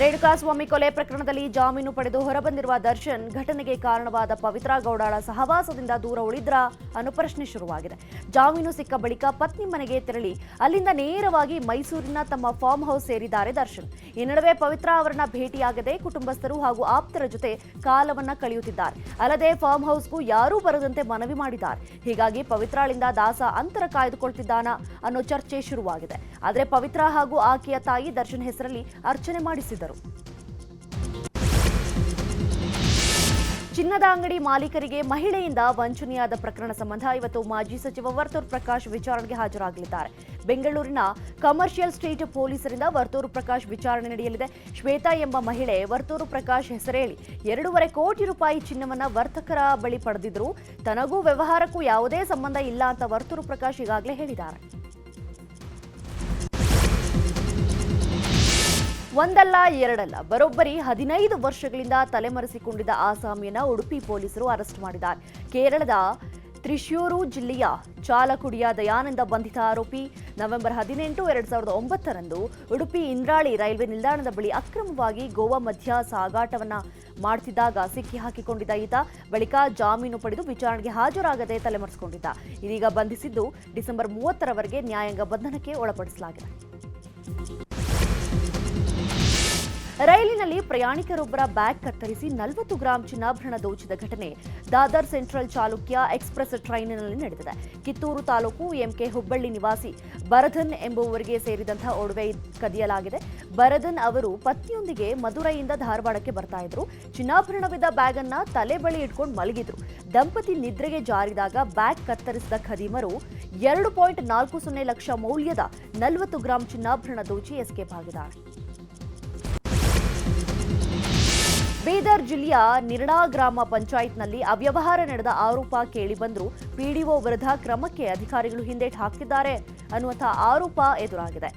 ರೇಣುಕಾಸ್ವಾಮಿ ಕೊಲೆ ಪ್ರಕರಣದಲ್ಲಿ ಜಾಮೀನು ಪಡೆದು ಹೊರಬಂದಿರುವ ದರ್ಶನ್ ಘಟನೆಗೆ ಕಾರಣವಾದ ಪವಿತ್ರಾ ಗೌಡಾಳ ಸಹವಾಸದಿಂದ ದೂರ ಉಳಿದ್ರ ಅನ್ನೋ ಪ್ರಶ್ನೆ ಶುರುವಾಗಿದೆ. ಜಾಮೀನು ಸಿಕ್ಕ ಬಳಿಕ ಪತ್ನಿ ಮನೆಗೆ ತೆರಳಿ ಅಲ್ಲಿಂದ ನೇರವಾಗಿ ಮೈಸೂರಿನ ತಮ್ಮ ಫಾರ್ಮ್ ಹೌಸ್ ಸೇರಿದ್ದಾರೆ ದರ್ಶನ್. ಈ ನಡುವೆ ಪವಿತ್ರಾ ಅವರನ್ನ ಭೇಟಿಯಾಗದೆ ಕುಟುಂಬಸ್ಥರು ಹಾಗೂ ಆಪ್ತರ ಜೊತೆ ಕಾಲವನ್ನ ಕಳೆಯುತ್ತಿದ್ದಾರೆ. ಅಲ್ಲದೆ ಫಾರ್ಮ್ ಹೌಸ್ಗೂ ಯಾರೂ ಬರದಂತೆ ಮನವಿ ಮಾಡಿದ್ದಾರೆ. ಹೀಗಾಗಿ ಪವಿತ್ರಾಳಿಂದ ದಾಸ ಅಂತರ ಕಾಯ್ದುಕೊಳ್ತಿದ್ದಾನ ಅನ್ನೋ ಚರ್ಚೆ ಶುರುವಾಗಿದೆ. ಆದರೆ ಪವಿತ್ರ ಹಾಗೂ ಆಕೆಯ ತಾಯಿ ದರ್ಶನ್ ಹೆಸರಲ್ಲಿ ಅರ್ಚನೆ ಚಿನ್ನದ ಅಂಗಡಿ ಮಾಲೀಕರಿಗೆ ಮಹಿಳೆಯಿಂದ ವಂಚನೆಯಾದ ಪ್ರಕರಣ ಸಂಬಂಧ ಇವತ್ತು ಮಾಜಿ ಸಚಿವ ವರ್ತೂರ್ ಪ್ರಕಾಶ್ ವಿಚಾರಣೆಗೆ ಹಾಜರಾಗಲಿದ್ದಾರೆ. ಬೆಂಗಳೂರಿನ ಕಮರ್ಷಿಯಲ್ ಸ್ಟ್ರೀಟ್ ಪೊಲೀಸರಿಂದ ವರ್ತೂರು ಪ್ರಕಾಶ್ ವಿಚಾರಣೆ ನಡೆಯಲಿದೆ. ಶ್ವೇತಾ ಎಂಬ ಮಹಿಳೆ ವರ್ತೂರು ಪ್ರಕಾಶ್ ಹೆಸರೇಳಿ. ಎರಡೂವರೆ ಕೋಟಿ ರೂಪಾಯಿ ಚಿನ್ನವನ್ನು ವರ್ತಕರ ಬಳಿ ಪಡೆದಿದ್ರು ತನಗೂ ವ್ಯವಹಾರಕ್ಕೂ ಯಾವುದೇ ಸಂಬಂಧ ಇಲ್ಲ ಅಂತ ವರ್ತೂರು ಪ್ರಕಾಶ್ ಈಗಾಗಲೇ ಹೇಳಿದ್ದಾರೆ. ಒಂದಲ್ಲ, ಎರಡಲ್ಲ, ಬರೋಬ್ಬರಿ ಹದಿನೈದು ವರ್ಷಗಳಿಂದ ತಲೆಮರೆಸಿಕೊಂಡಿದ್ದ ಆಸಾಮಿಯನ್ನ ಉಡುಪಿ ಪೊಲೀಸರು ಅರೆಸ್ಟ್ ಮಾಡಿದ್ದಾರೆ. ಕೇರಳದ ತ್ರಿಶೂರು ಜಿಲ್ಲೆಯ ಚಾಲಕುಡಿಯ ದಯಾನಂದ ಬಂಧಿತ ಆರೋಪಿ ನವೆಂಬರ್ ಹದಿನೆಂಟು, ಎರಡ್ ಸಾವಿರದ ಒಂಬತ್ತರಂದು ಉಡುಪಿ ಇಂದ್ರಾಳಿ ರೈಲ್ವೆ ನಿಲ್ದಾಣದ ಬಳಿ ಅಕ್ರಮವಾಗಿ ಗೋವಾ ಮಧ್ಯ ಸಾಗಾಟವನ್ನ ಮಾಡ್ತಿದ್ದಾಗ ಸಿಕ್ಕಿ ಹಾಕಿಕೊಂಡಿದ್ದ ಈತ, ಬಳಿಕ ಜಾಮೀನು ಪಡೆದು ವಿಚಾರಣೆಗೆ ಹಾಜರಾಗದೆ ತಲೆಮರೆಸಿಕೊಂಡಿದ್ದ. ಇದೀಗ ಬಂಧಿಸಿದ್ದು ಡಿಸೆಂಬರ್ ಮೂವತ್ತರವರೆಗೆ ನ್ಯಾಯಾಂಗ ಬಂಧನಕ್ಕೆ ಒಳಪಡಿಸಲಾಗಿದೆ. ರೈಲಿನಲ್ಲಿ ಪ್ರಯಾಣಿಕರೊಬ್ಬರ ಬ್ಯಾಗ್ ಕತ್ತರಿಸಿ ನಲವತ್ತು ಗ್ರಾಂ ಚಿನ್ನಾಭರಣ ದೋಚಿದ ಘಟನೆ. ದಾದರ್ ಸೆಂಟ್ರಲ್ ಚಾಲುಕ್ಯ ಎಕ್ಸ್ಪ್ರೆಸ್ ಟ್ರೈನಿನಲ್ಲಿ ನಡೆದಿದೆ. ಕಿತ್ತೂರು ತಾಲೂಕು ಎಂಕೆ ಹುಬ್ಬಳ್ಳಿ ನಿವಾಸಿ ಬರಧನ್ ಎಂಬುವವರಿಗೆ ಸೇರಿದಂತಹ ಒಡವೆ ಕದಿಯಲಾಗಿದೆ. ಬರಧನ್ ಅವರು ಪತ್ನಿಯೊಂದಿಗೆ ಮದುರೈಯಿಂದ ಧಾರವಾಡಕ್ಕೆ ಬರ್ತಾ ಇದ್ರು. ಚಿನ್ನಾಭರಣವಿದ್ದ ಬ್ಯಾಗ್ ಅನ್ನ ತಲೆ ಬಳಿ ಇಟ್ಕೊಂಡು ಮಲಗಿದ್ರು. ದಂಪತಿ ನಿದ್ರೆಗೆ ಜಾರಿದಾಗ ಬ್ಯಾಗ್ ಕತ್ತರಿಸಿದ ಖದೀಮರು ಎರಡು ಪಾಯಿಂಟ್ ನಾಲ್ಕು ಸೊನ್ನೆ ಲಕ್ಷ ಮೌಲ್ಯದ ನಲವತ್ತು ಗ್ರಾಂ ಚಿನ್ನಾಭರಣ ದೋಚಿ ಎಸ್ಕೇಪ್ ಆಗಿದ್ದಾರೆ ಬೀದರ್ ಜಿಲ್ಲೆಯ ನಿರ್ಣಾ ಗ್ರಾಮ ಪಂಚಾಯತ್ನಲ್ಲಿ ಅವ್ಯವಹಾರ ನಡೆದ ಆರೋಪ ಕೇಳಿಬಂದರೂ ಪಿಡಿಒ ವಿರುದ್ಧ ಕ್ರಮಕ್ಕೆ ಅಧಿಕಾರಿಗಳು ಹಿಂದೇಟು ಹಾಕಿದ್ದಾರೆ. ಅನ್ನುವಂಥ ಆರೋಪ ಎದುರಾಗಿದೆ.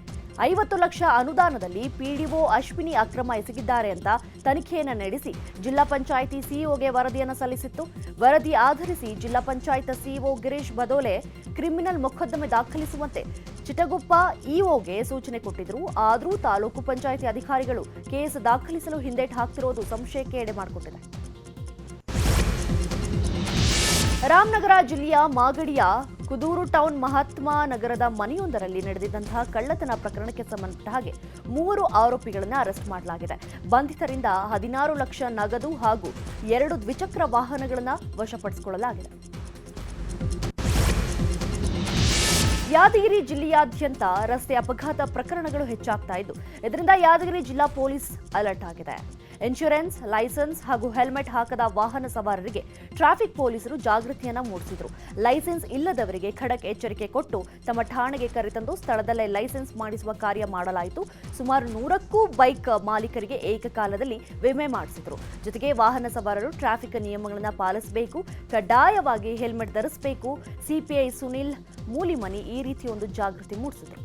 ಐವತ್ತು ಲಕ್ಷ ಅನುದಾನದಲ್ಲಿ ಪಿಡಿಒ ಅಶ್ವಿನಿ ಅಕ್ರಮ ಎಸಗಿದ್ದಾರೆ ಅಂತ ತನಿಖೆಯನ್ನು ನಡೆಸಿ ಜಿಲ್ಲಾ ಪಂಚಾಯಿತಿ ಸಿಇಒಗೆ ವರದಿಯನ್ನು ಸಲ್ಲಿಸಿತ್ತು. ವರದಿ ಆಧರಿಸಿ ಜಿಲ್ಲಾ ಪಂಚಾಯತ್ ಸಿಇಒ ಗಿರೀಶ್ ಬದೋಲೆ ಕ್ರಿಮಿನಲ್ ಮೊಕದ್ದಮೆ ದಾಖಲಿಸುವಂತೆ ಚಿಟಗುಪ್ಪ ಇಒಗೆ ಸೂಚನೆ ಕೊಟ್ಟಿದ್ರು. ಆದರೂ ತಾಲೂಕು ಪಂಚಾಯಿತಿ ಅಧಿಕಾರಿಗಳು ಕೇಸ್ ದಾಖಲಿಸಲು ಹಿಂದೇಟು ಹಾಕ್ತಿರೋದು ಸಂಶಯಕ್ಕೆ ಎಡೆ ಮಾಡಿಕೊಟ್ಟಿದೆ. ರಾಮನಗರ ಜಿಲ್ಲೆಯ ಮಾಗಡಿಯ ಕುದೂರು ಟೌನ್ ಮಹಾತ್ಮ ನಗರದ ಮನೆಯೊಂದರಲ್ಲಿ ನಡೆದಿದ್ದಂತಹ ಕಳ್ಳತನ ಪ್ರಕರಣಕ್ಕೆ ಸಂಬಂಧಪಟ್ಟ ಹಾಗೆ ಮೂವರು ಆರೋಪಿಗಳನ್ನು ಅರೆಸ್ಟ್ ಮಾಡಲಾಗಿದೆ. ಬಂಧಿತರಿಂದ ಹದಿನಾರು ಲಕ್ಷ ನಗದು ಹಾಗೂ ಎರಡು ದ್ವಿಚಕ್ರ ವಾಹನಗಳನ್ನು ವಶಪಡಿಸಿಕೊಳ್ಳಲಾಗಿದೆ. ಯಾದಗಿರಿ ಜಿಲ್ಲೆಯಾದ್ಯಂತ ರಸ್ತೆ ಅಪಘಾತ ಪ್ರಕರಣಗಳು ಹೆಚ್ಚಾಗ್ತಾ ಇದ್ದು ಇದರಿಂದ ಯಾದಗಿರಿ ಜಿಲ್ಲಾ ಪೊಲೀಸ್ ಅಲರ್ಟ್ ಆಗಿದೆ. ಇನ್ಶೂರೆನ್ಸ್, ಲೈಸೆನ್ಸ್ ಹಾಗೂ ಹೆಲ್ಮೆಟ್ ಹಾಕದ ವಾಹನ ಸವಾರರಿಗೆ ಟ್ರಾಫಿಕ್ ಪೊಲೀಸರು ಜಾಗೃತಿಯನ್ನ ಮೂಡಿಸಿದ್ರು. ಲೈಸೆನ್ಸ್ ಇಲ್ಲದವರಿಗೆ ಖಡಕ್ ಎಚ್ಚರಿಕೆ ಕೊಟ್ಟು ತಮ್ಮ ಠಾಣೆಗೆ ಕರೆತಂದು ಸ್ಥಳದಲ್ಲೇ ಲೈಸೆನ್ಸ್ ಮಾಡಿಸುವ ಕಾರ್ಯ ಮಾಡಲಾಯಿತು. ಸುಮಾರು ನೂರಕ್ಕೂ ಬೈಕ್ ಮಾಲೀಕರಿಗೆ ಏಕಕಾಲದಲ್ಲಿ ವಿಮೆ ಮಾಡಿಸಿದ್ರು. ಜೊತೆಗೆ ವಾಹನ ಸವಾರರು ಟ್ರಾಫಿಕ್ ನಿಯಮಗಳನ್ನು ಪಾಲಿಸಬೇಕು, ಕಡ್ಡಾಯವಾಗಿ ಹೆಲ್ಮೆಟ್ ಧರಿಸಬೇಕು. ಸಿಪಿಐ ಸುನಿಲ್ ಮೂಲಿಮನಿ ಈ ರೀತಿ ಒಂದು ಜಾಗೃತಿ ಮೂಡಿಸಿದ್ರು.